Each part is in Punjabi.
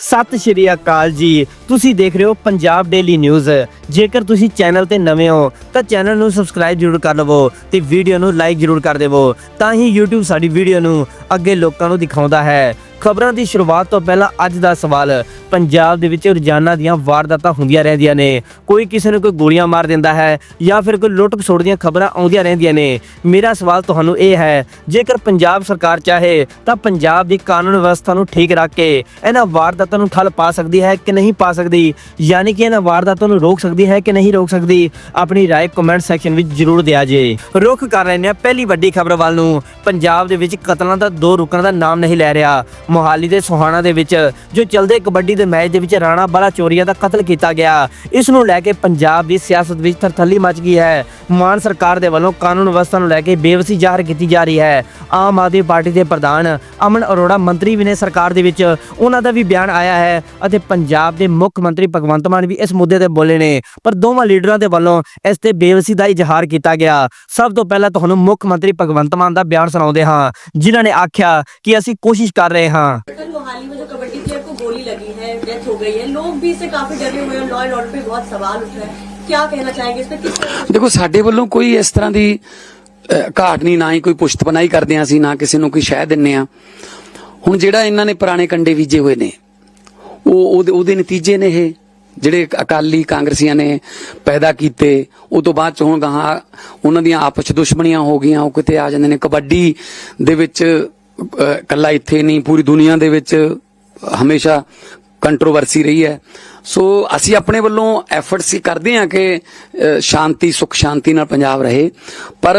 ਸਤਿ ਸ਼੍ਰੀ ਅਕਾਲ ਜੀ। ਤੁਸੀਂ ਦੇਖ ਰਹੇ ਹੋ ਪੰਜਾਬ ਡੇਲੀ ਨਿਊਜ਼ ਜੇਕਰ ਤੁਸੀਂ ਚੈਨਲ ਤੇ ਨਵੇਂ ਹੋ, ਤਾਂ ਚੈਨਲ ਨੂੰ ਸਬਸਕ੍ਰਾਈਬ ਜ਼ਰੂਰ ਕਰ ਲਵੋ ਤੇ ਵੀਡੀਓ ਨੂੰ ਲਾਈਕ ਜ਼ਰੂਰ ਕਰ ਦੇਵੋ, ਤਾਂ ਹੀ YouTube ਸਾਡੀ ਵੀਡੀਓ ਨੂੰ ਅੱਗੇ ਲੋਕਾਂ ਨੂੰ ਦਿਖਾਉਂਦਾ ਹੈ। ਖਬਰਾਂ ਦੀ ਸ਼ੁਰੂਆਤ ਤੋਂ ਪਹਿਲਾਂ ਅੱਜ ਦਾ ਸਵਾਲ ਪੰਜਾਬ ਦੇ ਵਿੱਚ ਰੋਜ਼ਾਨਾ ਦੀਆਂ ਵਾਰਦਾਤਾਂ ਹੁੰਦੀਆਂ ਰਹਿੰਦੀਆਂ ਨੇ ਕੋਈ ਕਿਸੇ ਨੂੰ ਕੋਈ ਗੋਲੀਆਂ ਮਾਰ ਦਿੰਦਾ ਹੈ ਜਾਂ ਫਿਰ ਕੋਈ ਲੁੱਟ ਖਸੁੱਟ ਦੀਆਂ ਖਬਰਾਂ ਆਉਂਦੀਆਂ ਰਹਿੰਦੀਆਂ ਨੇ ਮੇਰਾ ਸਵਾਲ ਤੁਹਾਨੂੰ ਇਹ ਹੈ ਜੇਕਰ ਪੰਜਾਬ ਸਰਕਾਰ ਚਾਹੇ ਤਾਂ ਪੰਜਾਬ ਦੀ ਕਾਨੂੰਨ ਵਿਵਸਥਾ ਨੂੰ ਠੀਕ ਰੱਖ ਕੇ ਇਹਨਾਂ ਵਾਰਦਾਤਾਂ ਨੂੰ ਠੱਲ ਪਾ ਸਕਦੀ ਹੈ ਕਿ ਨਹੀਂ ਪਾ ਸਕਦੀ ਯਾਨੀ ਕਿ ਇਹਨਾਂ ਵਾਰਦਾਤਾਂ ਨੂੰ ਰੋਕ ਸਕਦੀ ਹੈ ਕਿ ਨਹੀਂ ਰੋਕ ਸਕਦੀ ਆਪਣੀ رائے ਕਮੈਂਟ ਸੈਕਸ਼ਨ ਵਿੱਚ ਜ਼ਰੂਰ ਦਿਆ ਜੇ ਰੁਖ ਕਰ ਰਹੇ ਨੇ ਪਹਿਲੀ ਵੱਡੀ ਖਬਰ ਵੱਲ ਨੂੰ ਪੰਜਾਬ ਦੇ ਵਿੱਚ ਕਤਲਾਂ ਦਾ ਦੋ ਰੁਕਣ ਦਾ ਨਾਮ ਨਹੀਂ ਲੈ ਰਿਹਾ ਮੋਹਾਲੀ ਦੇ ਸੋਹਾਣਾ ਦੇ ਵਿੱਚ, ਜੋ ਚਲਦੇ ਕਬੱਡੀ ਦੇ ਮੈਚ ਦੇ ਵਿੱਚ ਰਾਣਾ ਬਾਲਾ ਚੋਰੀਆ ਦਾ ਕਤਲ ਕੀਤਾ ਗਿਆ। ਇਸ ਨੂੰ ਲੈ ਕੇ ਪੰਜਾਬ ਦੀ ਸਿਆਸਤ ਵਿੱਚ ਥਰਥੱਲੀ ਮਚ ਗਈ ਹੈ। ਮਾਨ ਸਰਕਾਰ ਦੇ ਵੱਲੋਂ ਕਾਨੂੰਨ ਵਿਵਸਥਾ ਨੂੰ ਲੈ ਕੇ ਬੇਵਸੀ ਜ਼ਾਹਰ ਕੀਤੀ ਜਾ ਰਹੀ ਹੈ। ਆਮ ਆਦਮੀ ਪਾਰਟੀ ਦੇ ਪ੍ਰਧਾਨ ਅਮਨ ਅਰੋੜਾ ਮੰਤਰੀ ਵੀ ਨੇ ਸਰਕਾਰ ਦੇ ਵਿੱਚ। ਉਹਨਾਂ ਦਾ ਵੀ ਬਿਆਨ ਆਇਆ ਹੈ ਅਤੇ ਪੰਜਾਬ ਦੇ ਮੁੱਖ ਮੰਤਰੀ ਭਗਵੰਤ ਮਾਨ ਵੀ ਇਸ ਮੁੱਦੇ ਤੇ ਬੋਲੇ ਨੇ। ਪਰ ਦੋਵਾਂ ਲੀਡਰਾਂ ਦੇ ਵੱਲੋਂ ਇਸ ਤੇ ਬੇਵਸੀ ਦਾ ਇਜ਼ਹਾਰ ਕੀਤਾ ਗਿਆ। ਸਭ ਤੋਂ ਪਹਿਲਾਂ ਤੁਹਾਨੂੰ ਮੁੱਖ ਮੰਤਰੀ ਭਗਵੰਤ ਮਾਨ ਦਾ ਬਿਆਨ ਸੁਣਾਉਂਦੇ ਹਾਂ, ਜਿਨ੍ਹਾਂ ਨੇ ਆਖਿਆ ਕਿ ਅਸੀਂ ਕੋਸ਼ਿਸ਼ ਕਰ ਰਹੇ ਹਾਂ कल मोहाली में जो कबड्डी प्लेयर को गोली लगी है डेथ हो गई है लोग भी इससे काफी डरे हुए हैं लॉ एंड ऑर्डर पे बहुत सवाल उठ रहा है क्या कहना चाहेंगे इस पे किस तरह ਦੇਖੋ ਸਾਡੇ ਵੱਲੋਂ ਕੋਈ ਇਸ ਤਰ੍ਹਾਂ ਦੀ ਅਹ, ਘਾਟ ਨਹੀਂ ਨਾ ਹੀ ਕੋਈ ਪੁਸ਼ਤ ਬਣਾਈ ਕਰਦੇ ਹਾਂ ਅਸੀਂ ਨਾ ਕਿਸੇ ਨੂੰ ਕੋਈ ਸ਼ਹਿ ਦਿੰਨੇ ਆ ਹੁਣ ਜਿਹੜਾ ਇਹਨਾਂ ਨੇ ਪੁਰਾਣੇ ਕੰਡੇ ਬੀਜੇ ਹੋਏ ਨੇ ਉਹ ਉਹਦੇ ਉਹਦੇ ਨਤੀਜੇ ਨੇ ਇਹ ਜਿਹੜੇ ਅਕਾਲੀ ਕਾਂਗਰਸੀਆਂ ਨੇ ਪੈਦਾ ਕੀਤੇ ਉਹ ਤੋਂ ਬਾਅਦ ਚ ਹੁਣ ਗਾਹਾਂ ਉਹਨਾਂ ਦੀਆਂ ਆਪਸ ਚ ਦੁਸ਼ਮਣੀਆਂ ਹੋ ਗਈਆਂ ਉਹ ਕਿਤੇ ਆ ਜਾਂਦੇ ਨੇ ਕਬੱਡੀ ਦੇ ਵਿੱਚ ਅਹ, ਕੱਲਾ ਇੱਥੇ ਨਹੀਂ ਪੂਰੀ ਦੁਨੀਆ ਦੇ ਵਿੱਚ ਹਮੇਸ਼ਾ ਕੰਟਰੋਵਰਸੀ ਰਹੀ ਹੈ। ਸੋ ਅਸੀਂ ਆਪਣੇ ਵੱਲੋਂ ਐਫਰਟਸ ਹੀ ਕਰਦੇ ਹਾਂ ਕਿ ਸ਼ਾਂਤੀ ਸੁਖ ਸ਼ਾਂਤੀ ਨਾਲ ਪੰਜਾਬ ਰਹੇ। ਪਰ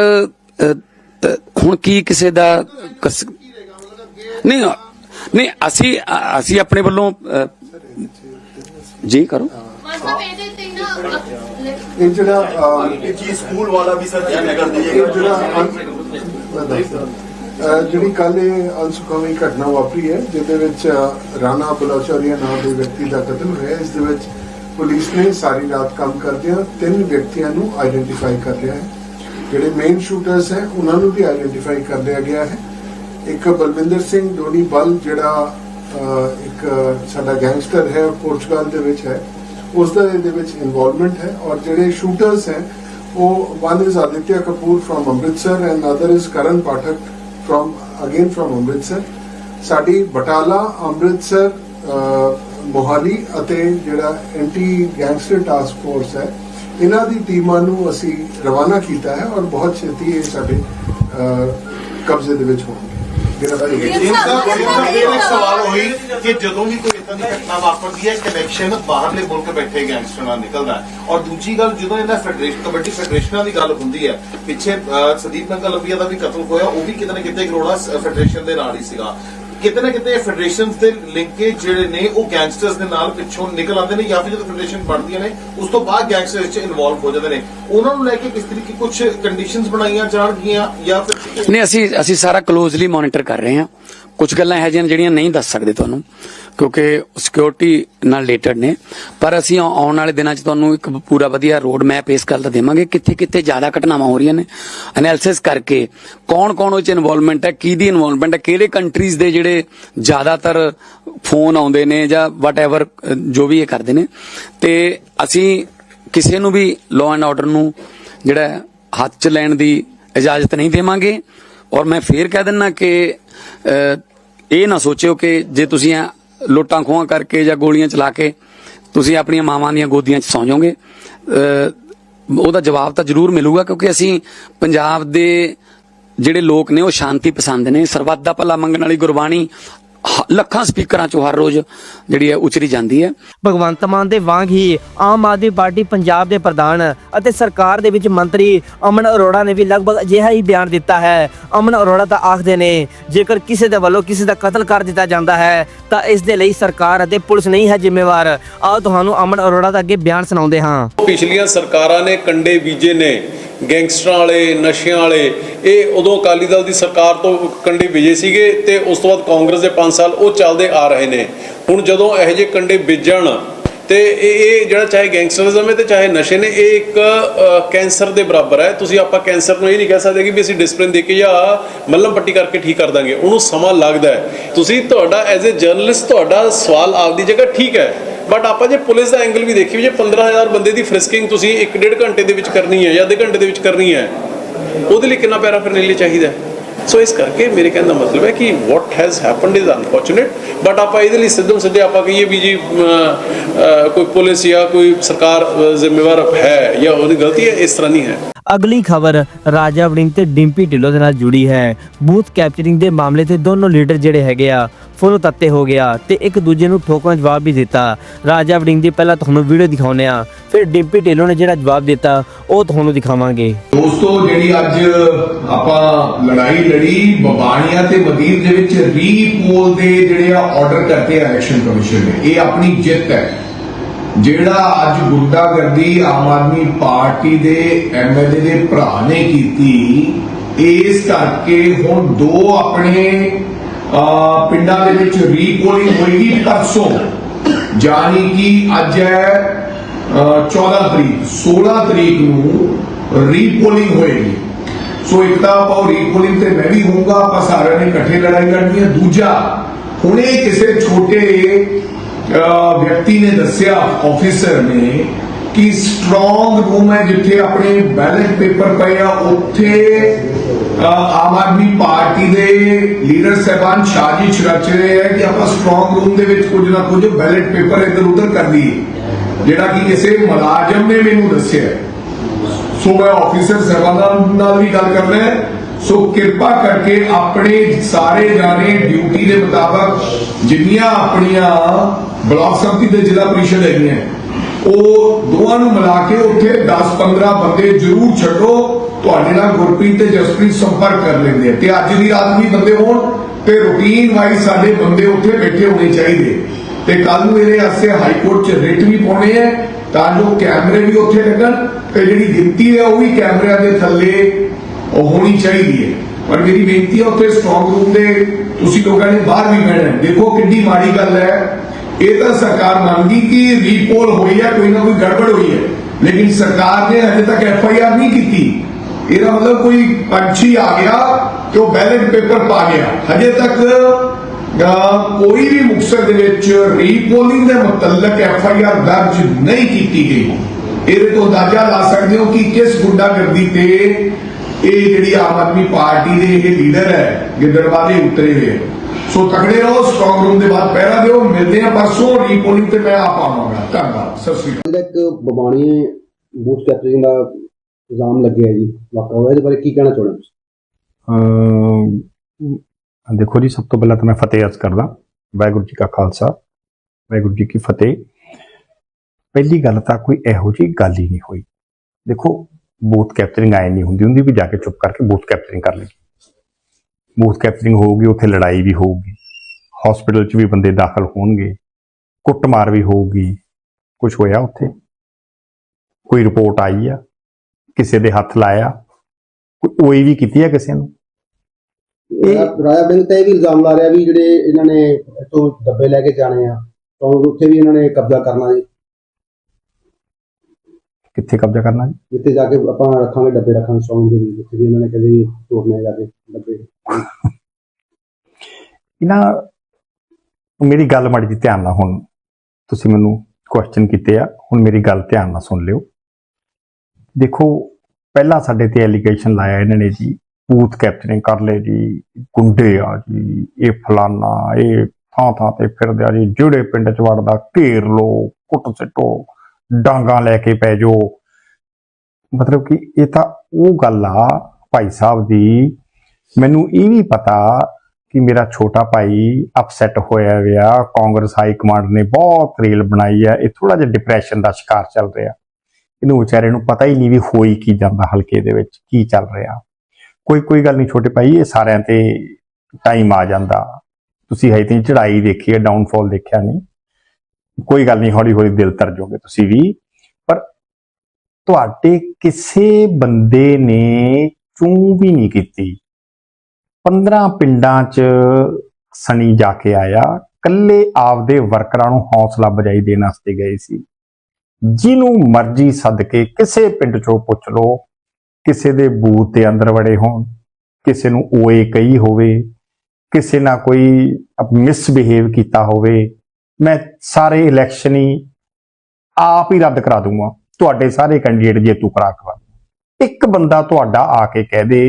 ਹੁਣ ਕੀ ਕਿਸੇ ਦਾ ਨਹੀਂ ਨਹੀਂ ਅਸੀਂ ਅਸੀਂ ਆਪਣੇ ਵੱਲੋਂ ਜੀ ਕਰੋ। ਇਹ ਇਹ ਚੀਜ਼ ਸਕੂਲ ਵਾਲਾ ਵੀ ਸਰ ਧਿਆਨ ਕਰ ਦਈਏਗਾ ਜਿਹੜਾ ਜਿਹੜੀ ਕੱਲ ਇਹ ਅਨਸੁਖਾਵੀ ਘਟਨਾ ਵਾਪਰੀ ਹੈ ਜਿਹਦੇ ਵਿੱਚ ਰਾਣਾ ਬਲੋਚਰੀਆ ਨਾਮ ਦੇ ਵਿਅਕਤੀ ਦਾ ਕਤਲ ਹੋਇਆ ਇਸ ਦੇ ਵਿੱਚ ਪੁਲਿਸ ਨੇ ਸਾਰੀ ਰਾਤ ਕੰਮ ਕਰਦਿਆਂ ਤਿੰਨ ਵਿਅਕਤੀਆਂ ਨੂੰ ਆਈਡੈਂਟੀਫਾਈ ਕਰ ਲਿਆ ਹੈ। ਜਿਹੜੇ ਮੇਨ ਸ਼ੂਟਰਸ ਹੈ ਉਹਨਾਂ ਨੂੰ ਵੀ ਆਈਡੈਂਟੀਫਾਈ ਕਰ ਲਿਆ ਗਿਆ ਹੈ। ਇੱਕ ਬਲਵਿੰਦਰ ਸਿੰਘ ਡੋਨੀ ਬਲ ਜਿਹੜਾ ਅਹ, ਇੱਕ ਸਾਡਾ ਗੈਂਗਸਟਰ ਹੈ ਪੋਰਚੁਗਲ ਦੇ ਵਿੱਚ ਹੈ ਉਸ ਦਾ ਇਹਦੇ ਵਿੱਚ ਇਨਵੋਲਵਮੈਂਟ ਹੈ ਔਰ ਜਿਹੜੇ ਸ਼ੂਟਰਸ ਹੈ ਉਹ one is Aditya Kapoor from Amritsar and other is Karan Pathak from again from Amritsar ਸਾਡੀ ਬਟਾਲਾ ਅੰਮ੍ਰਿਤਸਰ ਮੋਹਾਲੀ ਅਤੇ ਜਿਹੜਾ ਐਂਟੀ ਗੈਂਗਸਟਰ ਟਾਸਕ ਫੋਰਸ ਹੈ ਇਹਨਾਂ ਦੀ ਟੀਮਾਂ ਨੂੰ ਅਸੀਂ ਰਵਾਨਾ ਕੀਤਾ ਹੈ ਔਰ ਬਹੁਤ ਛੇਤੀ ਇਹ ਸਾਡੇ ਕਬਜ਼ੇ ਦੇ ਵਿੱਚ ਹੋਣਗੇ ਗੰਭੀਰ ਇੱਕ ਸਵਾਲ ਹੋਈ ਕਿ ਜਦੋਂ ਵੀ ਕੋਈ ਇਦਾਂ ਦੀ ਘਟਨਾ ਵਾਪਰਦੀ ਹੈ ਕਨੈਕਸ਼ਨ ਬਾਹਰਲੇ ਮੁਲਕ ਬੈਠੇ ਗੈਂਗਸਟਰ ਨਾਲ ਨਿਕਲਦਾ ਹੈ। ਔਰ ਦੂਜੀ ਗੱਲ ਜਦੋਂ ਇਹਨਾਂ ਫੈਡਰੇਸ਼ਨ ਕਬੱਡੀ ਫੈਡਰੇਸ਼ਨਾਂ ਦੀ ਗੱਲ ਹੁੰਦੀ ਹੈ ਪਿੱਛੇ ਅਹ, ਸੰਦੀਪ ਨੰਗਲ ਦਾ ਵੀ ਕਤਲ ਹੋਇਆ ਉਹ ਵੀ ਕਿਤੇ ਨਾ ਕਿਤੇ ਕਰੋੜਾ ਫੈਡਰੇਸ਼ਨ ਦੇ ਨਾਲ ਹੀ ਸੀਗਾ। ਕਿਤੇ ਨਾ ਕਿਤੇ ਫੈਡਰੇਸ਼ਨਸ ਦੇ ਲਿੰਕੇਜ ਜਿਹੜੇ ਨੇ ਉਹ ਗੈਂਗਸਟਰਸ ਦੇ ਨਾਲ ਪਿੱਛੋਂ ਨਿਕਲ ਆਉਂਦੇ ਨੇ ਜਾਂ ਫਿਰ ਜਦੋਂ ਫੈਡਰੇਸ਼ਨ ਬਣਦੀਆਂ ਨੇ ਉਸ ਤੋਂ ਬਾਅਦ ਗੈਂਗਸਟਰ ਵਿੱਚ ਇਨਵੋਲਵ ਹੋ ਜਾਂਦੇ ਨੇ। ਉਹਨਾਂ ਨੂੰ ਲੈ ਕੇ ਕਿਸ ਤਰੀਕੇ ਕੁਝ ਕੰਡੀਸ਼ਨਸ ਬਣਾਈਆਂ ਜਾਣਗੀਆਂ ਜਾਂ ਫਿਰ ਨਹੀਂ ਅਸੀਂ ਅਸੀਂ ਸਾਰਾ ਕਲੋਜ਼ਲੀ ਮੋਨੀਟਰ ਕਰ ਰਹੇ ਹਾਂ। ਕੁਝ ਗੱਲਾਂ ਇਹੋ ਜਿਹੀਆਂ ਜਿਹੜੀਆਂ ਨਹੀਂ ਦੱਸ ਸਕਦੇ ਤੁਹਾਨੂੰ, ਕਿਉਂਕਿ ਸਿਕਿਉਰਿਟੀ ਨਾਲ ਰਿਲੇਟਡ ਨੇ। ਪਰ ਅਸੀਂ ਆਉਣ ਵਾਲੇ ਦਿਨਾਂ 'ਚ ਤੁਹਾਨੂੰ ਇੱਕ ਪੂਰਾ ਵਧੀਆ ਰੋਡ ਮੈਪ ਇਸ ਗੱਲ ਦਾ ਦੇਵਾਂਗੇ ਕਿੱਥੇ ਕਿੱਥੇ ਜ਼ਿਆਦਾ ਘਟਨਾਵਾਂ ਹੋ ਰਹੀਆਂ ਨੇ। ਐਨਾਲਿਸਿਸ ਕਰਕੇ ਕੌਣ ਕੌਣ ਉਹ 'ਚ ਇਨਵੋਲਵਮੈਂਟ ਹੈ, ਕਿਹਦੀ ਇਨਵੋਲਵਮੈਂਟ ਹੈ, ਕਿਹੜੇ ਕੰਟਰੀਜ਼ ਦੇ ਜਿਹੜੇ ਜ਼ਿਆਦਾਤਰ ਫੋਨ ਆਉਂਦੇ ਨੇ ਜਾਂ ਵਟਐਵਰ ਜੋ ਵੀ ਇਹ ਕਰਦੇ ਨੇ। ਤੇ ਅਸੀਂ ਕਿਸੇ ਨੂੰ ਵੀ ਲਾਅ ਐਂਡ ਆਰਡਰ ਨੂੰ ਜਿਹੜਾ ਹੱਥ 'ਚ ਲੈਣ ਦੀ ਇਜਾਜ਼ਤ ਨਹੀਂ ਦੇਵਾਂਗੇ। ਔਰ ਮੈਂ ਫੇਰ ਕਹਿ ਦਿੰਨਾ ਕਿ ਇਹ ਨਾ ਸੋਚਿਓ ਕਿ ਜੇ ਤੁਸੀਂ ਐਂ ਲੁੱਟਾਂ ਖੋਹਾਂ ਕਰਕੇ ਜਾਂ ਗੋਲੀਆਂ ਚਲਾ ਕੇ ਤੁਸੀਂ ਆਪਣੀਆਂ ਮਾਵਾਂ ਦੀਆਂ ਗੋਦੀਆਂ 'ਚ ਸੌਂ ਜਾਓਗੇ ਉਹਦਾ ਜਵਾਬ ਤਾਂ ਜ਼ਰੂਰ ਮਿਲੂਗਾ ਕਿਉਂਕਿ ਅਸੀਂ ਪੰਜਾਬ ਦੇ ਜਿਹੜੇ ਲੋਕ ਨੇ ਉਹ ਸ਼ਾਂਤੀ ਪਸੰਦ ਨੇ। ਸਰਬੱਤ ਦਾ ਭਲਾ ਮੰਗਣ ਵਾਲੀ ਗੁਰਬਾਣੀ ਲੱਖਾਂ ਸਪੀਕਰਾਂ 'ਚੋਂ ਹਰ ਰੋਜ਼ ਜਿਹੜੀ ਹੈ ਉਚਰੀ ਜਾਂਦੀ ਹੈ। ਭਗਵੰਤ ਮਾਨ ਦੇ ਵਾਂਗ ਹੀ ਆਮ ਆਦਮੀ ਪਾਰਟੀ ਪੰਜਾਬ ਦੇ ਪ੍ਰਧਾਨ ਅਤੇ ਸਰਕਾਰ ਦੇ ਵਿੱਚ ਮੰਤਰੀ ਅਮਨ ਅਰੋੜਾ ਨੇ ਵੀ ਲਗਭਗ ਅਜਿਹਾ ਹੀ ਬਿਆਨ ਦਿੱਤਾ ਹੈ। ਅਮਨ ਅਰੋੜਾ ਤਾਂ ਆਖਦੇ ਨੇ ਜੇਕਰ ਕਿਸੇ ਦੇ ਵੱਲੋਂ ਕਿਸੇ ਦਾ ਕਤਲ ਕਰ ਦਿੱਤਾ ਜਾਂਦਾ ਹੈ ਤਾਂ ਇਸ ਦੇ ਲਈ ਸਰਕਾਰ ਅਤੇ ਪੁਲਿਸ ਨਹੀਂ ਹੈ ਜ਼ਿੰਮੇਵਾਰ। ਆਓ ਤੁਹਾਨੂੰ ਅਮਨ ਅਰੋੜਾ ਦਾ ਅੱਗੇ ਬਿਆਨ ਸੁਣਾਉਂਦੇ ਹਾਂ। ਪਿਛਲੀਆਂ ਸਰਕਾਰਾਂ ਨੇ ਕੰਡੇ ਬੀਜੇ ਨੇ। ਗੈਂਗਸਟਰਾਂ ਵਾਲੇ, ਨਸ਼ਿਆਂ ਵਾਲੇ, ਇਹ ਉਦੋਂ ਅਕਾਲੀ ਦਲ ਦੀ ਸਰਕਾਰ ਤੋਂ ਕੰਡੇ ਬੀਜੇ ਸੀਗੇ ਤੇ ਉਸ ਤੋਂ ਬਾਅਦ ਕਾਂਗਰਸ ਦੇ 5 ਸਾਲ ਉਹ ਚੱਲਦੇ ਆ ਰਹੇ ਨੇ। ਹੁਣ ਜਦੋਂ ਇਹੋ ਜਿਹੇ ਕੰਡੇ ਬੀਜਣ ਤੇ ਇਹ ਇਹ ਜਿਹੜਾ ਚਾਹੇ ਗੈਂਗਸਟਰਿਜ਼ਮ ਹੈ ਤੇ ਚਾਹੇ ਨਸ਼ੇ ਨੇ, ਇਹ ਇੱਕ ਕੈਂਸਰ ਦੇ ਬਰਾਬਰ ਹੈ। ਤੁਸੀਂ ਆਪਾਂ ਕੈਂਸਰ ਨੂੰ ਇਹ ਨਹੀਂ ਕਹਿ ਸਕਦੇ ਕਿ ਵੀ ਅਸੀਂ ਡਿਸਪਲਿਨ ਦੇ ਕੇ ਜਾਂ ਮੱਲਮ ਪੱਟੀ ਕਰਕੇ ਠੀਕ ਕਰ ਦਾਂਗੇ। ਉਹਨੂੰ ਸਮਾਂ ਲੱਗਦਾ ਹੈ। ਤੁਸੀਂ ਤੁਹਾਡਾ ਐਜ਼ ਅ ਜਰਨਲਿਸਟ ਤੁਹਾਡਾ ਸਵਾਲ ਆਪਦੀ ਜਗ੍ਹਾ ਠੀਕ ਹੈ। ਬਟ ਆਪਾਂ ਜੇ ਪੁਲਿਸ ਦਾ ਐਂਗਲ ਵੀ ਦੇਖੀਏ, ਜੇ 15000 ਬੰਦੇ ਦੀ ਫ੍ਰਿਸਕਿੰਗ ਤੁਸੀਂ 1.5 ਘੰਟੇ ਦੇ ਵਿੱਚ ਕਰਨੀ ਹੈ ਜਾਂ ਅੱਧੇ ਘੰਟੇ ਦੇ ਵਿੱਚ ਕਰਨੀ ਹੈ, ਉਹਦੇ ਲਈ ਕਿੰਨਾ ਪੈਰਾਫਰਨੇਲੀ ਚਾਹੀਦਾ ਸੋ ਇਸ ਕਰਕੇ ਮੇਰੇ ਕਹਿਣ ਦਾ ਮਤਲਬ ਹੈ ਕਿ what has happened is unfortunate but ਆਪਾਂ ਇਹਦੇ ਲਈ ਸਿੱਧਮ ਸਿੱਧੇ ਆਪਾਂ ਕਹੀਏ ਵੀ ਜੀ ਕੋਈ ਪੁਲਿਸ ਜਾਂ ਕੋਈ ਸਰਕਾਰ ਜ਼ਿੰਮੇਵਾਰ ਹੈ ਜਾਂ ਉਹਦੀ ਗਲਤੀ ਹੈ, ਇਸ ਤਰ੍ਹਾਂ ਨਹੀਂ ਹੈ। ਅਗਲੀ ਖਬਰ, ਰਾਜਾ ਵੜਿੰਗ ਤੇ ਡਿੰਪੀ ਢਿੱਲੋਂ ਦੇ ਨਾਲ ਜੁੜੀ ਹੈ। ਬੂਥ ਕੈਪਚਰਿੰਗ ਦੇ ਮਾਮਲੇ ਤੇ ਦੋਨੋਂ ਲੀਡਰ ਜਿਹੜੇ ਹੈਗੇ ਆ, ਫੁੱਲ ਤੱਤੇ ਹੋ ਗਿਆ ਤੇ ਇੱਕ ਦੂਜੇ ਨੂੰ ਠੋਕਵਾਂ ਜਵਾਬ ਵੀ ਦਿੱਤਾ। ਰਾਜਾ ਵੜਿੰਗ ਦੀ ਪਹਿਲਾਂ ਤੁਹਾਨੂੰ ਵੀਡੀਓ ਦਿਖਾਉਂਦੇ ਆ ਫਿਰ ਡਿੰਪੀ ਢਿੱਲੋਂ ਨੇ ਜਿਹੜਾ ਜਵਾਬ ਦਿੱਤਾ, ਉਹ ਤੁਹਾਨੂੰ ਦਿਖਾਵਾਂਗੇ। ਦੋਸਤੋ, ਜਿਹੜੀ ਅੱਜ ਆਪਾਂ ਲੜਾਈ ਲੜੀ ਬਬਾਣੀਆਂ ਤੇ ਮਦੀਰ ਦੇ ਵਿੱਚ ਰੀਪੋਲ ਦੇ ਜਿਹੜੇ ਆ ਆਰਡਰ ਕਰਤੇ ਇਲੈਕਸ਼ਨ ਕਮਿਸ਼ਨ ਨੇ, ਇਹ ਆਪਣੀ ਜਿੱਤ ਹੈ। ਜਿਹੜਾ ਅੱਜ ਗੁੰਡਾਗਰਦੀ ਆਮ ਆਦਮੀ ਪਾਰਟੀ ਦੇ ਐਮਐਲਏ ਦੇ ਭਰਾ ਨੇ ਕੀਤੀ, ਇਸ ਕਰਕੇ ਹੁਣ ਦੋ ਆਪਣੇ ਪਿੰਡਾਂ ਦੇ ਵਿੱਚ ਰੀਪੋਲਿੰਗ ਹੋਏਗੀ ਪਰਸੋਂ। ਜਾਨੀ ਕਿ ਅੱਜ ਹੈ ਅਹ 14 ਤਰੀਕ 16 ਤਰੀਕ ਨੂੰ ਰੀਪੋਲਿੰਗ ਹੋਏਗੀ। ਸੋ ਇੱਕ ਤਾਂ ਆਪਾਂ ਰੀਪੋਲਿੰਗ ਤੇ ਮੈਂ ਵੀ ਹੋਊਗਾ, ਆਪਾਂ ਸਾਰਿਆਂ ਨੇ ਇਕੱਠੇ ਲੜਾਈ ਲੜਨੀ ਹੈ। ਦੂਜਾ, ਹੁਣੇ ਕਿਸੇ ਛੋਟੇ ਵਿਅਕਤੀ ਨੇ ਦੱਸਿਆ ਆਫੀਸਰ ਨੇ ਕਿ ਸਟਰੋਂਗ ਰੂਮ ਹੈ ਜਿੱਥੇ ਆਪਣੇ ਬੈਲਟ ਪੇਪਰ ਪਏ ਆ, ਉੱਥੇ ਆਮ ਆਦਮੀ ਪਾਰਟੀ ਦੇ ਲੀਡਰ ਸਾਹਿਬਾਨ ਸਾਜ਼ਿਸ਼ ਰਚ ਰਹੇ ਹੈ ਕਿ ਆਪਾਂ ਸਟਰੋਂਗ ਰੂਮ ਦੇ ਵਿੱਚ ਕੁਝ ਨਾ ਕੁਝ ਬੈਲਟ ਪੇਪਰ ਇੱਧਰ ਉੱਧਰ ਕਰ ਦਈਏ ਜਿਹੜਾ ਕਿ ਕਿਸੇ ਮੁਲਾਜ਼ਮ ਨੇ ਮੈਨੂੰ ਦੱਸਿਆ ਸੋ ਮੈਂ ਆਫੀਸਰ ਸਾਹਿਬਾਨਾਂ ਨਾਲ ਵੀ ਗੱਲ ਕਰਨਾ ਹੈ। ਸੋ ਕਿਰਪਾ ਕਰਕੇ ਆਪਣੇ ਸਾਰੇ ਜਾਣੇ ਡਿਊਟੀ ਦੇ ਮੁਤਾਬਕ ਜਿੰਨੀਆਂ ਆਪਣੀਆਂ ਬਲਾਕ ਸੰਮਤੀ ਦੇ ਜ਼ਿਲ੍ਹਾ ਪ੍ਰੀਸ਼ਦ ਹੈਗੀਆਂ, ਉਹ ਦੋਵਾਂ ਨੂੰ ਮਿਲਾ ਕੇ ਉੱਥੇ 10-15 ਬੰਦੇ ਜ਼ਰੂਰ ਛੱਡੋ, ਤੁਹਾਡੇ ਨਾਲ ਗੁਰਪ੍ਰੀਤ ਤੇ ਜਸਪ੍ਰੀਤ ਸੰਪਰਕ ਕਰ ਲੈਂਦੇ ਆ। ਤੇ ਅੱਜ ਦੀ ਰਾਤ ਵੀ ਬੰਦੇ ਹੋਣ, ਤੇ ਰੂਟੀਨ ਵਾਈਜ਼ ਸਾਡੇ ਬੰਦੇ ਉੱਥੇ ਬੈਠੇ ਹੋਣੇ ਚਾਹੀਦੇ। ਤੇ ਕੱਲ ਨੂੰ ਇਹਦੇ ਵਾਸਤੇ ਹਾਈ ਕੋਰਟ 'ਚ ਰਿਟ ਵੀ ਪਾਉਣੇ ਆ, ਤਾਂ ਜੋ ਕੈਮਰੇ ਵੀ ਉੱਥੇ ਲੱਗਣ, ਤੇ ਜਿਹੜੀ ਗਿਣਤੀ ਹੈ ਉਹ ਵੀ ਕੈਮਰਿਆਂ ਦੇ ਥੱਲੇ ਉਹ ਹੋਣੀ ਚਾਹੀਦੀ ਹੈ। ਪਰ ਮੇਰੀ ਬੇਨਤੀ ਹੈ, ਉੱਥੇ ਸਟਰੋਂਗ ਰੂਮ ਦੇ ਤੁਸੀਂ ਲੋਕਾਂ ਨੇ ਬਾਹਰ ਵੀ ਬਹਿਣਾ ਦੇਖੋ ਕਿੰਨੀ ਮਾੜੀ ਗੱਲ ਹੈ। ਇਹ ਤਾਂ ਸਰਕਾਰ ਮੰਨਦੀ ਕਿ ਰੀਪੋਲ ਹੋਈ ਹੈ ਕੋਈ ਨਾ ਕੋਈ ਗੜਬੜ ਹੋਈ ਹੈ। ਲੇਕਿਨ ਸਰਕਾਰ ਨੇ ਹਜੇ ਤੱਕ ਐਫ ਆਈ ਆਰ ਨਹੀਂ ਕੀਤੀ। ਇਹਦਾ ਮਤਲਬ ਕੋਈ ਪੰਛੀ ਆ ਗਿਆ ਤੇ ਉਹ ਬੈਲਟ ਪੇਪਰ ਪਾ ਗਿਆ। ਹਜੇ ਤੱਕ ਕੋਈ ਵੀ ਮੁਕਤਸਰ ਦੇ ਵਿੱਚ ਰੀਪੋਲਿੰਗ ਦੇ ਮੁਤਲਕ ਐਫ ਆਈ ਆਰ ਦਰਜ ਨਹੀਂ ਕੀਤੀ ਗਈ। ਇਹਦੇ ਤੋਂ ਅੰਦਾਜ਼ਾ ਲਾ ਸਕਦੇ ਹੋ ਕਿ ਕਿਸ ਗੁੰਡਾਗਰਦੀ ਤੇ ਇਹ ਜਿਹੜੀ ਆਮ ਆਦਮੀ ਪਾਰਟੀ ਦੇ ਇਹ ਲੀਡਰ ਹੈ ਗਿੱਦੜਵਾਦੇ ਉਤਰੇ ਹੋਏ। ਸੋ ਤਕੜੇ ਰਹੋ ਸਟਰੋਂਗ ਰੂਮ ਦੇ ਬਾਅਦ ਪਹਿਰਾ ਦਿਓ ਮਿਲਦੇ ਆ ਪਰਸੋਂ ਰੀਪੋਲਿੰਗ ਤੇ ਮੈਂ ਆਪ ਆਵਾਂਗਾ। ਧੰਨਵਾਦ ਸਤਿ ਸ਼੍ਰੀ ਅਕਾਲ। ਇੱਕ ਬਬਾਣੀ ਬੂਥ ਕੈਪਚਰਿੰਗ ਦਾ ਇਲਜ਼ਾਮ ਲੱਗਿਆ ਜੀ ਵਾਕਾ ਹੋਇਆ ਇਹਦੇ ਬਾਰੇ ਕੀ ਕਹਿਣਾ ਚਾਹੁੰਦੇ ਹੋ ਤੁਸੀਂ? ਅਮ ਦੇਖੋ ਜੀ ਸਭ ਤੋਂ ਪਹਿਲਾਂ ਤਾਂ ਮੈਂ ਫਤਿਹ ਅਰਜ਼ ਕਰਦਾ। ਵਾਹਿਗੁਰੂ ਜੀ ਕਾ ਖਾਲਸਾ ਵਾਹਿਗੁਰੂ ਜੀ ਕੀ ਫਤਿਹ। ਪਹਿਲੀ ਗੱਲ ਤਾਂ ਕੋਈ ਇਹੋ ਜਿਹੀ ਗੱਲ ਹੀ ਨਹੀਂ ਹੋਈ। ਦੇਖੋ ਬੂਥ ਕੈਪਚਰਿੰਗ ਆਏ ਨਹੀਂ ਹੁੰਦੀ ਹੁੰਦੀ ਵੀ ਜਾ ਕੇ ਚੁੱਪ ਕਰਕੇ ਬੂਥ ਕੈਪਚਰਿੰਗ ਕਰ ਲਈ। ਬੂਥ ਕੈਪਚਰਿੰਗ ਹੋਊਗੀ ਉੱਥੇ ਲੜਾਈ ਵੀ ਹੋਊਗੀ। ਹਸਪੀਟਲ 'ਚ ਵੀ ਬੰਦੇ ਦਾਖਲ ਹੋਣਗੇ। ਕੁੱਟਮਾਰ ਵੀ ਹੋਊਗੀ। ਕੁਝ ਹੋਇਆ ਉੱਥੇ? ਕੋਈ ਰਿਪੋਰਟ ਆਈ ਆ? ਕਿਸੇ ਦੇ ਹੱਥ ਲਾਇਆ? ਕੋਈ ਓਏ ਵੀ ਕੀਤੀ ਆ ਕਿਸੇ ਨੂੰ? ਇਹ- ਰਾਜਾ ਰਾਜਾ ਬਿੰਦ ਤੇ ਇਹ ਵੀ ਇਲਜ਼ਾਮ ਲਾ ਰਿਹਾ ਵੀ ਜਿਹੜੇ ਇਹਨਾਂ ਨੇ ਇੱਥੋਂ ਡੱਬੇ ਲੈ ਕੇ ਜਾਣੇ ਆ ਤਾਂ ਉੱਥੇ ਵੀ ਇਹਨਾਂ ਨੇ ਕਬਜ਼ਾ ਕਰਨਾ ਜੀ। ਕਿੱਥੇ ਕਬਜ਼ਾ ਕਰਨਾ ਜੀ? ਜਿੱਥੇ ਜਾ ਕੇ ਆਪਾਂ ਰੱਖਾਂਗੇ ਡੱਬੇ ਰੱਖਾਂਗੇ ਸੌਂਗ ਦੇ ਵਿੱਚ। ਜਿੱਥੇ ਵੀ ਇਹਨਾਂ ਨੇ ਕਹਿੰਦੇ ਜੀ ਤੋੜਨੇ ਜਾ ਕੇ ਡੱਬੇ। ਇਹਨਾਂ ਮੇਰੀ ਗੱਲ ਮਾੜੀ ਜੀ ਧਿਆਨ ਨਾਲ ਹੁਣ ਤੁਸੀਂ ਮੈਨੂੰ ਕੁਐਸਚਨ ਕੀਤੇ ਆ। ਹੁਣ ਮੇਰੀ ਗੱਲ ਧਿਆਨ ਨਾਲ ਸੁਣ ਲਿਓ। ਦੇਖੋ ਪਹਿਲਾਂ ਸਾਡੇ ਤੇ ਐਲੀਗੇਸ਼ਨ ਲਾਇਆ ਇਹਨਾਂ ਨੇ ਜੀ। ਬੂਥ ਕੈਪਚਰਿੰਗ ਕਰ ਲਏ ਜੀ। ਗੁੰਡੇ ਆ ਜੀ। ਇਹ ਫਲਾਨਾ ਇਹ ਥਾਂ ਥਾਂ ਤੇ ਫਿਰਦੇ ਆ ਜੀ। ਜਿਹੜੇ ਪਿੰਡ ਚ ਵੜਦਾ ਘੇਰ ਲੋ ਕੁੱਟ ਸਿੱਟੋ ਡਾਂਗਾ ਲੈ ਕੇ ਪੈ ਜਾਓ। ਮਤਲਬ ਕਿ ਇਹ ਤਾਂ ਉਹ ਗੱਲ ਆ ਭਾਈ ਸਾਹਿਬ ਦੀ। ਮੈਨੂੰ ਇਹ ਵੀ ਪਤਾ ਕਿ ਮੇਰਾ ਛੋਟਾ ਭਾਈ ਅਪਸੈਟ ਹੋਇਆ ਹੋਇਆ ਕਾਂਗਰਸ ਹਾਈ ਕਮਾਂਡ ਨੇ ਬਹੁਤ ਰੇਲ ਬਣਾਈ ਹੈ ਇਹ ਥੋੜਾ ਜਿਹਾ ਡਿਪਰੈਸ਼ਨ ਦਾ ਸ਼ਿਕਾਰ ਚੱਲ ਰਿਹਾ। ਇਹਨੂੰ ਵਿਚਾਰੇ ਨੂੰ ਪਤਾ ਹੀ ਨਹੀਂ ਵੀ ਹੋਈ ਕੀ ਜਾਂਦਾ ਹਲਕੇ ਦੇ ਵਿੱਚ, ਕੀ ਚੱਲ ਰਿਹਾ। ਕੋਈ ਕੋਈ ਗੱਲ ਨਹੀਂ ਛੋਟੇ ਭਾਈ, ਇਹ ਸਾਰਿਆਂ ਤੇ ਟਾਈਮ ਆ ਜਾਂਦਾ। ਤੁਸੀਂ ਹਜੇ ਤੇ ਚੜਾਈ ਦੇਖੀ ਹੈ ਡਾਊਨਫਾਲ ਦੇਖਿਆ ਨਹੀਂ। ਕੋਈ ਗੱਲ ਨਹੀਂ, ਹੌਲੀ ਹੌਲੀ ਦਿਲ ਤਰ ਜਾਓਗੇ ਤੁਸੀਂ ਵੀ। ਪਰ ਤੁਹਾਡੇ ਕਿਸੇ ਬੰਦੇ ਨੇ ਚੂੰ ਵੀ ਨਹੀਂ ਕੀਤੀ। 15 ਪਿੰਡਾਂ 'ਚ ਸਣੀ ਜਾ ਕੇ ਆਇਆ ਕੱਲੇ ਆਪਦੇ ਵਰਕਰਾਂ ਨੂੰ ਹੌਸਲਾ ਬਜਾਈ ਦੇਣ ਵਾਸਤੇ ਗਏ ਸੀ। ਜਿਹਨੂੰ ਮਰਜ਼ੀ ਸੱਦ ਕੇ ਕਿਸੇ ਪਿੰਡ ਚੋਂ ਪੁੱਛ ਲਓ, ਕਿਸੇ ਦੇ ਬੂਥ ਦੇ ਅੰਦਰ ਵੜੇ ਹੋਣ, ਕਿਸੇ ਨੂੰ ਓਏ ਕਹੀ ਹੋਵੇ, ਕਿਸੇ ਨਾਲ ਕੋਈ ਮਿਸਬਿਹੇਵ ਕੀਤਾ ਹੋਵੇ ਮੈਂ ਸਾਰੇ ਇਲੈਕਸ਼ਨ ਹੀ ਆਪ ਹੀ ਰੱਦ ਕਰਾ ਦੂੰਗਾ। ਤੁਹਾਡੇ ਸਾਰੇ ਕੈਂਡੀਡੇਟ ਜੇਤੂ ਕਰਾ ਕਰਾ ਇੱਕ ਬੰਦਾ ਤੁਹਾਡਾ ਆ ਕੇ ਕਹਿ ਦੇ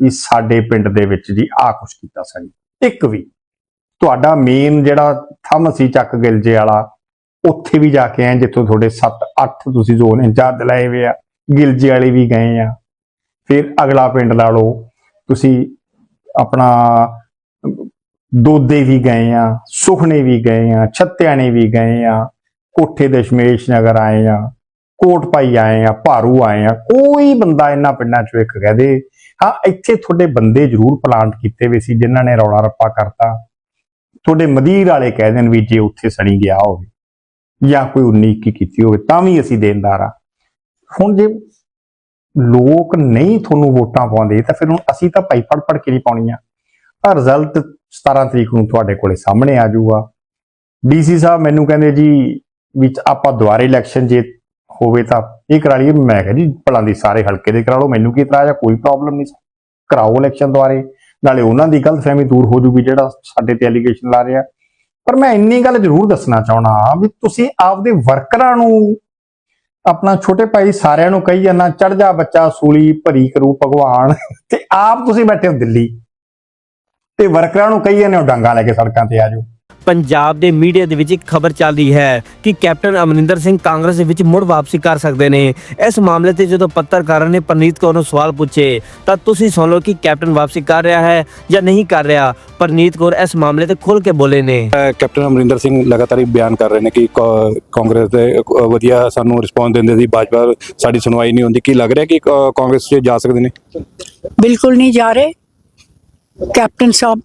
ਵੀ ਸਾਡੇ ਪਿੰਡ ਦੇ ਵਿੱਚ ਜੀ ਆਹ ਕੁਛ ਕੀਤਾ ਸਾਡੀ ਇੱਕ ਵੀ, ਤੁਹਾਡਾ ਮੇਨ ਜਿਹੜਾ ਥੰਮ ਸੀ ਚੱਕ ਗਿਲਜੇ ਵਾਲਾ, ਉੱਥੇ ਵੀ ਜਾ ਕੇ ਆਏ ਜਿੱਥੋਂ ਤੁਹਾਡੇ 7 8 ਤੁਸੀਂ ਜ਼ੋਨ ਇੰਚਾਰਜ ਲਾਏ ਹੋਏ ਆ ਗਿਲਜੇ ਵਾਲੇ ਵੀ ਗਏ ਆ। ਫਿਰ ਅਗਲਾ ਪਿੰਡ ਲਾ ਲਓ, ਤੁਸੀਂ ਆਪਣਾ ਦੋਦੇ ਵੀ ਗਏ ਆ, ਸੁਖਨੇ ਵੀ ਗਏ ਆ, ਛੱਤਿਆਣੇ ਵੀ ਗਏ ਆ, ਕੋਠੇ ਦਸ਼ਮੇਸ਼ ਨਗਰ ਆਏ ਆ, ਕੋਟ ਪਾਈ ਆਏ ਆ, ਭਾਰੂ ਆਏ ਆ, ਕੋਈ ਬੰਦਾ ਇਹਨਾਂ ਪਿੰਡਾਂ ਚੋਂ ਇੱਕ ਕਹਿ ਦੇ, ਹਾਂ, ਇੱਥੇ ਤੁਹਾਡੇ ਬੰਦੇ ਜ਼ਰੂਰ ਪਲਾਂਟ ਕੀਤੇ ਵੇ ਸੀ ਜਿਨ੍ਹਾਂ ਨੇ ਰੌਲਾ ਰੱਪਾ ਕਰਤਾ। ਤੁਹਾਡੇ ਮਦੀਰ ਵਾਲੇ ਕਹਿ ਦੇਣ ਵੀ ਜੇ ਉੱਥੇ ਸਣੀ ਗਿਆ ਹੋਵੇ, ਜਾਂ ਕੋਈ 19 ਕੀ ਕੀਤੀ ਹੋਵੇ, ਤਾਂ ਵੀ ਅਸੀਂ ਦੇਣਦਾਰ ਆ। ਹੁਣ ਜੇ ਲੋਕ ਨਹੀਂ ਤੁਹਾਨੂੰ ਵੋਟਾਂ ਪਾਉਂਦੇ, ਤਾਂ ਫਿਰ ਹੁਣ ਅਸੀਂ ਤਾਂ ਭਾਈ ਫੜ ਫੜ ਕੇ ਨਹੀਂ ਪਾਉਣੀਆਂ। ਆ ਰਿਜ਼ਲਟ 17 ਤਰੀਕ ਨੂੰ ਤੁਹਾਡੇ ਕੋਲੇ ਸਾਹਮਣੇ ਆ ਜਾਊਗਾ। ਡੀਸੀ ਸਾਹਿਬ ਮੈਨੂੰ ਕਹਿੰਦੇ ਜੀ ਵਿੱਚ ਆਪਾਂ ਦੁਬਾਰੇ ਇਲੈਕਸ਼ਨ ਜੇ ਹੋਵੇ ਤਾਂ ਇਹ ਕਰਾ ਲਈਏ। ਮੈਂ ਕਿਹਾ ਜੀ ਭਲਾਂ ਦੀ ਸਾਰੇ ਹਲਕੇ ਦੇ ਕਰਾ ਲਓ। ਮੈਨੂੰ ਕੀ ਇਤਰਾਜ਼ ਆ? ਕੋਈ ਪ੍ਰੋਬਲਮ ਨਹੀਂ ਕਰਾਓ ਇਲੈਕਸ਼ਨ ਦੁਬਾਰੇ। ਨਾਲੇ ਉਹਨਾਂ ਦੀ ਗਲਤਫਹਿਮੀ ਦੂਰ ਹੋ ਜੂਗੀ ਜਿਹੜਾ ਸਾਡੇ ਤੇ ਐਲੀਗੇਸ਼ਨ ਲਾ ਰਿਹਾ। ਪਰ ਮੈਂ ਇੰਨੀ ਗੱਲ ਜ਼ਰੂਰ ਦੱਸਣਾ ਚਾਹਣਾ ਵੀ ਤੁਸੀਂ ਆਪਦੇ ਵਰਕਰਾਂ ਨੂੰ ਆਪਣਾ ਛੋਟੇ ਭਾਈ ਸਾਰਿਆਂ ਨੂੰ ਕਹੀ ਜਾਂਦਾ ਚੜ ਜਾ ਬੱਚਾ, ਸੂਲੀ, ਭਰੀ ਕਰੂ, ਭਗਵਾਨ। ਤੇ ਆਪ ਤੁਸੀਂ ਬੈਠੇ ਹੋ ਦਿੱਲੀ। ਤੇ ਵਰਕਰਾਂ ਨੂੰ ਕਹੀ ਜਾਂਦੇ ਹੋ ਡਾਂਗਾ ਲੈ ਕੇ ਸੜਕਾਂ ਤੇ ਆ ਜਾਓ। ਪੰਜਾਬ ਦੇ ਮੀਡੀਆ ਦੇ ਵਿੱਚ ਇੱਕ ਖਬਰ ਚੱਲ ਰਹੀ ਹੈ ਕਿ ਕੈਪਟਨ ਅਮਰਿੰਦਰ ਸਿੰਘ ਕਾਂਗਰਸ ਦੇ ਵਿੱਚ ਮੁੜ ਵਾਪਸੀ ਕਰ ਸਕਦੇ ਨੇ। ਇਸ ਮਾਮਲੇ ਤੇ ਜਦੋਂ ਪੱਤਰਕਾਰਾਂ ਨੇ ਪਰਨੀਤ ਕੌਰ ਨੂੰ ਸਵਾਲ ਪੁੱਛੇ ਤਾਂ ਤੁਸੀਂ ਸੁਣ ਲਓ ਕਿ ਕੈਪਟਨ ਵਾਪਸੀ ਕਰ ਰਿਹਾ ਹੈ ਜਾਂ ਨਹੀਂ ਕਰ ਰਿਹਾ। ਪਰਨੀਤ ਕੌਰ ਇਸ ਮਾਮਲੇ ਤੇ ਖੁੱਲ ਕੇ ਬੋਲੇ ਨੇ। ਕੈਪਟਨ ਅਮਰਿੰਦਰ ਸਿੰਘ ਲਗਾਤਾਰ ਹੀ ਬਿਆਨ ਕਰ ਰਹੇ ਨੇ ਕਿ ਕਾਂਗਰਸ ਦੇ ਵਧੀਆ ਸਾਨੂੰ ਰਿਸਪੌਂਸ ਦਿੰਦੇ ਸੀ। ਭਾਜਪਾ ਸਾਡੀ ਸੁਣਵਾਈ ਨਹੀਂ ਹੁੰਦੀ। ਕੀ ਲੱਗ ਰਿਹਾ ਕਿ ਕਾਂਗਰਸ 'ਚ ਜਾ ਸਕਦੇ ਨੇ? ਬਿਲਕੁਲ ਨਹੀਂ ਜਾ ਰਹੇ। ਕੈਪਟਨ ਸਾਹਿਬ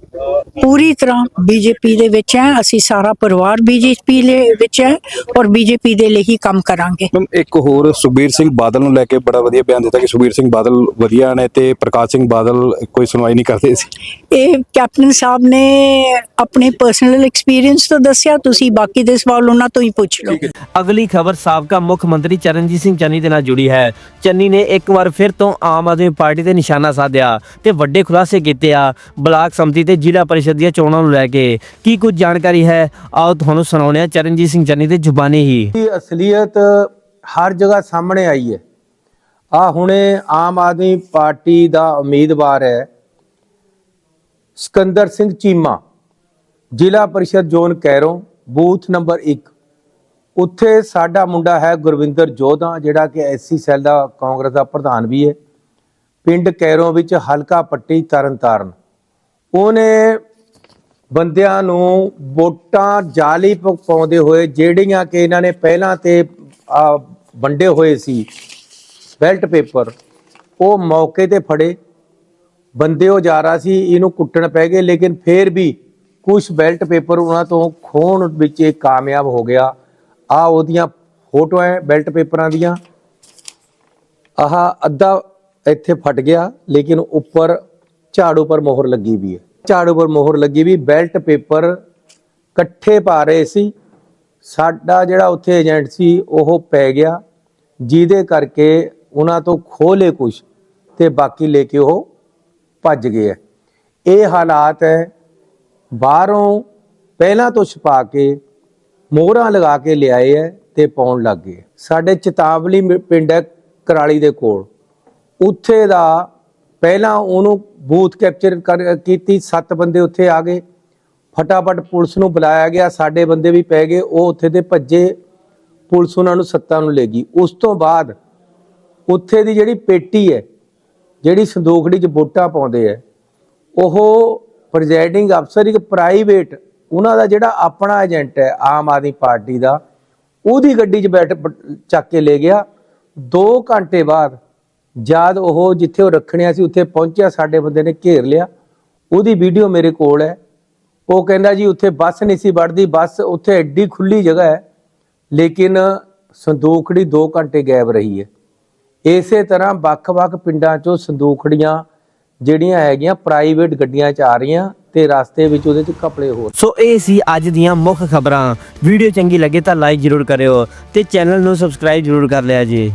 ਪੂਰੀ ਤਰ੍ਹਾਂ ਬੀਜੇਪੀ ਦੇ ਵਿੱਚ ਹੈ। ਅਸੀਂ ਸਾਰਾ ਪਰਿਵਾਰ ਬੀਜੇਪੀ ਦੇ ਵਿੱਚ ਹੈ ਔਰ ਬੀਜੇਪੀ ਦੇ ਲਈ ਹੀ ਕੰਮ ਕਰਾਂਗੇ। ਮੈਮ ਇੱਕ ਹੋਰ ਸੁਖਬੀਰ ਸਿੰਘ ਬਾਦਲ ਨੂੰ ਲੈ ਕੇ ਬੜਾ ਵਧੀਆ ਬਿਆਨ ਦਿੱਤਾ ਕਿ ਸੁਖਬੀਰ ਸਿੰਘ ਬਾਦਲ ਵਧੀਆ ਨੇ ਤੇ ਪ੍ਰਕਾਸ਼ ਸਿੰਘ ਬਾਦਲ ਕੋਈ ਸੁਣਵਾਈ ਨਹੀਂ ਕਰਦੇ ਸੀ। ਇਹ ਕੈਪਟਨ ਸਾਹਿਬ ਨੇ ਆਪਣੇ ਪਰਸਨਲ ਐਕਸਪੀਰੀਅੰਸ ਤੋਂ ਦੱਸਿਆ ਤੁਸੀਂ ਬਾਕੀ ਦੇ ਸਵਾਲ ਉਹਨਾਂ ਤੋਂ ਹੀ ਪੁੱਛ ਲਓ। ਅਗਲੀ ਖਬਰ ਸਾਬਕਾ ਮੁੱਖ ਮੰਤਰੀ ਚਰਨਜੀਤ ਸਿੰਘ ਚੰਨੀ ਦੇ ਨਾਲ ਜੁੜੀ ਹੈ। ਚੰਨੀ ਨੇ ਇੱਕ ਵਾਰ ਫਿਰ ਤੋਂ ਆਮ ਆਦਮੀ ਪਾਰਟੀ ਤੇ ਨਿਸ਼ਾਨਾ ਸਾਧਿਆ ਤੇ ਵੱਡੇ ਖੁਲਾਸੇ ਕੀਤੇ ਆ। ਬਲਾਕ ਸੰਮਤੀ ਤੇ ਜ਼ਿਲ੍ਹਾ ਪਰਿਸ਼ਦ ਦੀਆਂ ਚੋਣਾਂ ਨੂੰ ਲੈ ਕੇ ਕੀ ਕੁਝ ਜਾਣਕਾਰੀ ਹੈ? ਆਓ ਤੁਹਾਨੂੰ ਸੁਣਾਉਂਦੇ ਹਾਂ। ਚਰਨਜੀਤ ਸਿੰਘ ਚੰਨੀ ਦੇ ਜ਼ੁਬਾਨੀ ਹੀ। ਦੀ ਅਸਲੀਅਤ ਹਰ ਜਗ੍ਹਾ ਸਾਹਮਣੇ ਆਈ ਹੈ। ਆ ਹੁਣੇ ਆਮ ਆਦਮੀ ਪਾਰਟੀ ਦਾ ਉਮੀਦਵਾਰ ਹੈ ਸਿਕੰਦਰ ਸਿੰਘ ਚੀਮਾ, ਜ਼ਿਲ੍ਹਾ ਪਰਿਸ਼ਦ ਜ਼ੋਨ ਕੈਰੋਂ, ਬੂਥ ਨੰਬਰ 1 ਉੱਥੇ ਸਾਡਾ ਮੁੰਡਾ ਹੈ ਗੁਰਵਿੰਦਰ ਜੋਧਾ, ਜਿਹੜਾ ਕਿ ਐਸਸੀ ਸੈੱਲ ਦਾ ਕਾਂਗਰਸ ਦਾ ਪ੍ਰਧਾਨ ਵੀ ਹੈ। ਪਿੰਡ ਕੈਰੋਂ ਵਿੱਚ ਹਲਕਾ ਪੱਟੀ ਤਰਨਤਾਰਨ। ਉਹਨੇ ਬੰਦਿਆਂ ਨੂੰ ਵੋਟਾਂ ਜਾਲੀ ਪ- ਪਾਉਂਦੇ ਹੋਏ, ਜਿਹੜੀਆਂ ਕਿ ਇਹਨਾਂ ਨੇ ਪਹਿਲਾਂ ਤੇ ਵੰਡੇ ਹੋਏ ਸੀ, ਬੈਲਟ ਪੇਪਰ, ਉਹ ਮੌਕੇ ਤੇ ਫੜੇ। ਬੰਦੇ ਉਹ ਜਾ ਰਹਾ ਸੀ, ਇਹਨੂੰ ਕੁੱਟਣ ਪੈ ਗਏ, ਲੇਕਿਨ ਫੇਰ ਵੀ ਕੁਝ ਬੈਲਟ ਪੇਪਰ ਉਹਨਾਂ ਤੋਂ ਖੋਣ ਵਿੱਚ ਇਹ ਕਾਮਯਾਬ ਹੋ ਗਿਆ। ਆ, ਉਹਦੀਆਂ ਫੋਟੋਆਂ, ਬੈਲਟ ਪੇਪਰਾਂ ਦੀਆਂ। ਆਹ ਅੱਧਾ ਇੱਥੇ ਫਟ ਗਿਆ, ਲੇਕਿਨ ਉੱਪਰ ਝਾੜੂ ਪਰ ਮੋਹਰ ਲੱਗੀ ਵੀ ਹੈ। ਝਾੜੂ ਪਰ ਮੋਹਰ ਲੱਗੀ ਵੀ, ਬੈਲਟ ਪੇਪਰ ਇਕੱਠੇ ਪਾ ਰਹੇ ਸੀ। ਸਾਡਾ ਜਿਹੜਾ ਉੱਥੇ ਏਜੰਟ ਸੀ, ਉਹ ਪੈ ਗਿਆ। ਜਿਹਦੇ ਕਰਕੇ ਉਹਨਾਂ ਤੋਂ ਖੋਲੇ ਕੁਛ ਤੇ ਬਾਕੀ ਲੈ ਕੇ ਉਹ ਭੱਜ ਗਏ ਹੈ। ਇਹ ਹਾਲਾਤ ਹੈ, ਬਾਹਰੋਂ ਪਹਿਲਾਂ ਤੋਂ ਛਪਾ ਕੇ ਮੋਹਰਾਂ ਲਗਾ ਕੇ ਲਿਆਏ ਹੈ ਤੇ ਪਾਉਣ ਲੱਗ ਗਏ। ਸਾਡੇ ਚਿਤਾਵਲੀ ਮ- ਪਿੰਡ ਹੈ ਕਰਾਲੀ ਦੇ ਕੋਲ। ਉੱਥੇ ਦਾ ਪਹਿਲਾਂ ਉਹਨੂੰ ਬੂਥ ਕੈਪਚਰ ਕਰ- ਕੀਤੀ, ਸੱਤ ਬੰਦੇ ਉੱਥੇ ਆ ਗਏ। ਫਟਾਫਟ ਪੁਲਿਸ ਨੂੰ ਬੁਲਾਇਆ ਗਿਆ, ਸਾਡੇ ਬੰਦੇ ਵੀ ਪੈ ਗਏ, ਉਹ ਉੱਥੇ ਦੇ ਭੱਜੇ, ਪੁਲਿਸ ਉਹਨਾਂ ਨੂੰ ਸੱਤਾ ਨੂੰ ਲੈ ਗਈ। ਉਸ ਤੋਂ ਬਾਅਦ ਉੱਥੇ ਦੀ ਜਿਹੜੀ ਪੇਟੀ ਹੈ, ਜਿਹੜੀ ਸੰਦੂਕੜੀ 'ਚ ਵੋਟਾਂ ਪਾਉਂਦੇ ਹੈ, ਉਹ ਪ੍ਰੈਜ਼ਾਈਡਿੰਗ ਅਫਸਰ ਇੱਕ ਪ੍ਰਾਈਵੇਟ ਉਹਨਾਂ ਦਾ ਜਿਹੜਾ ਆਪਣਾ ਏਜੰਟ ਹੈ, ਆਮ ਆਦਮੀ ਪਾਰਟੀ ਦਾ, ਉਹਦੀ ਗੱਡੀ 'ਚ ਬੈਠ, ਚੱਕ ਕੇ ਲੈ ਗਿਆ। 2 ਘੰਟੇ ਬਾਅਦ ਜਦ ਉਹ ਜਿੱਥੇ ਉਹ ਰੱਖਣਿਆ ਸੀ, ਉੱਥੇ ਪਹੁੰਚਿਆ, ਸਾਡੇ ਬੰਦੇ ਨੇ ਘੇਰ ਲਿਆ। ਉਹਦੀ ਵੀਡੀਓ ਮੇਰੇ ਕੋਲ ਹੈ। ਉਹ ਕਹਿੰਦਾ ਜੀ, ਉੱਥੇ ਬੱਸ ਨਹੀਂ ਸੀ ਵੜਦੀ, ਬੱਸ ਉੱਥੇ ਐਡੀ ਖੁੱਲੀ ਜਗ੍ਹਾ ਹੈ, ਲੇਕਿਨ ਸੰਦੂਖੜੀ 2 ਘੰਟੇ ਗਾਇਬ ਰਹੀ ਹੈ। ਇਸੇ ਤਰ੍ਹਾਂ ਵੱਖ-ਵੱਖ ਪਿੰਡਾਂ 'ਚੋਂ ਸੰਦੂਖੜੀਆਂ ਜਿਹੜੀਆਂ ਹੈਗੀਆਂ ਪ੍ਰਾਈਵੇਟ ਗੱਡੀਆਂ 'ਚ ਆ ਰਹੀਆਂ ਤੇ ਰਸਤੇ ਵਿੱਚ ਉਹਦੇ 'ਚ ਕਪੜੇ ਹੋ ਸੋ ਇਹ ਸੀ ਅੱਜ ਦੀਆਂ ਮੁੱਖ ਖਬਰਾਂ। ਵੀਡੀਓ ਚੰਗੀ ਲੱਗੇ ਤਾਂ ਲਾਈਕ ਜ਼ਰੂਰ ਕਰਿਓ ਤੇ ਚੈਨਲ ਨੂੰ ਸਬਸਕ੍ਰਾਈਬ ਜ਼ਰੂਰ ਕਰ ਲਿਆ ਜੀ।